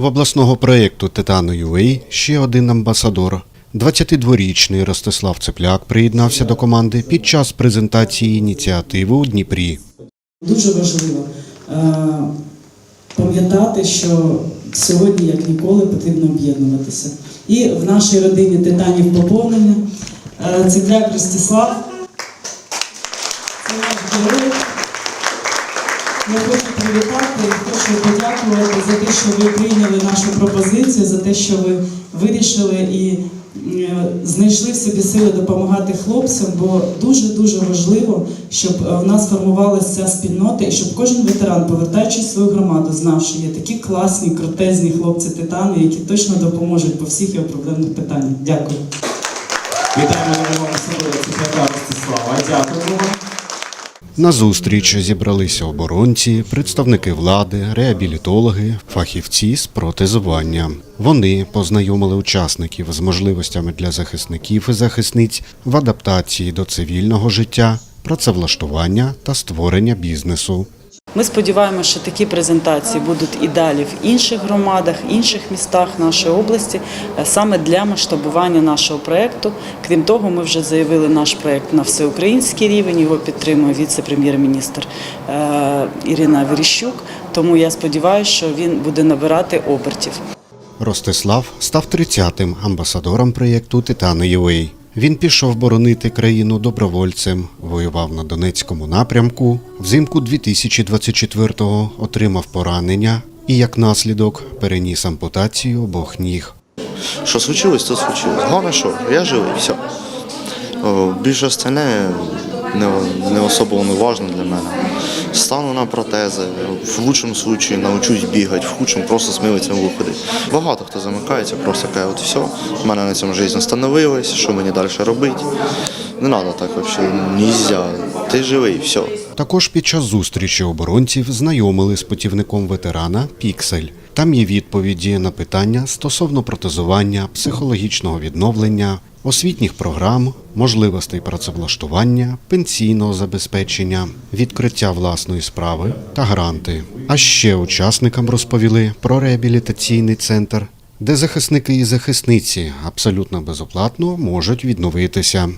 В обласного проєкту Титану UA ще один амбасадор. 22-річний Ростислав Цепляк приєднався до команди під час презентації ініціативи у Дніпрі. Дуже важливо е, пам'ятати, що сьогодні, як ніколи, потрібно об'єднуватися. І в нашій родині титанів поповнення е, Цепляк Ростислав. Це наш герой. Я хочу привітати і хочу подякувати за те, що ви прийняли нашу пропозицію, за те, що ви вирішили і е, знайшли в собі сили допомагати хлопцям, бо дуже дуже важливо, щоб е, у нас формувалася ця спільнота, і щоб кожен ветеран, повертаючи в свою громаду, знав, що є такі класні, крутезні хлопці титани, які точно допоможуть по всіх його проблемних питаннях. Дякую. Вітаємо нового Ростислава. Дякуємо. На зустріч зібралися оборонці, представники влади, реабілітологи, фахівці з протезування. Вони познайомили учасників з можливостями для захисників і захисниць в адаптації до цивільного життя, працевлаштування та створення бізнесу. Ми сподіваємося, що такі презентації будуть і далі в інших громадах, інших містах нашої області, е, саме для масштабування нашого проєкту. Крім того, ми вже заявили наш проєкт на всеукраїнський рівень. Його підтримує віце-прем'єр-міністр е, Ірина Верещук. Тому я сподіваюся, що він буде набирати обертів. Ростислав став 30-тим амбасадором проєкту Титани UA. Він пішов боронити країну добровольцем, воював на Донецькому напрямку. Взимку 2024-го отримав поранення і, як наслідок, переніс ампутацію обох ніг. Що случилось, то случилось. Головне, що я живий, все. Більше остальне не, особо для мене. Стану на протези, в лучшому випадку навчусь бігати, в худшому просто з виходить. Багато хто замикається, просто каже, от все, в мене на цьому життя встановилось, що мені далі робити. Не треба так взагалі, нельзя. Ти живий, все. Також під час зустрічі оборонців знайомили з путівником ветерана Піксель. Там є відповіді на питання стосовно протезування, психологічного відновлення, освітніх програм, можливостей працевлаштування, пенсійного забезпечення, відкриття власної справи та гранти. А ще учасникам розповіли про реабілітаційний центр, де захисники і захисниці абсолютно безоплатно можуть відновитися.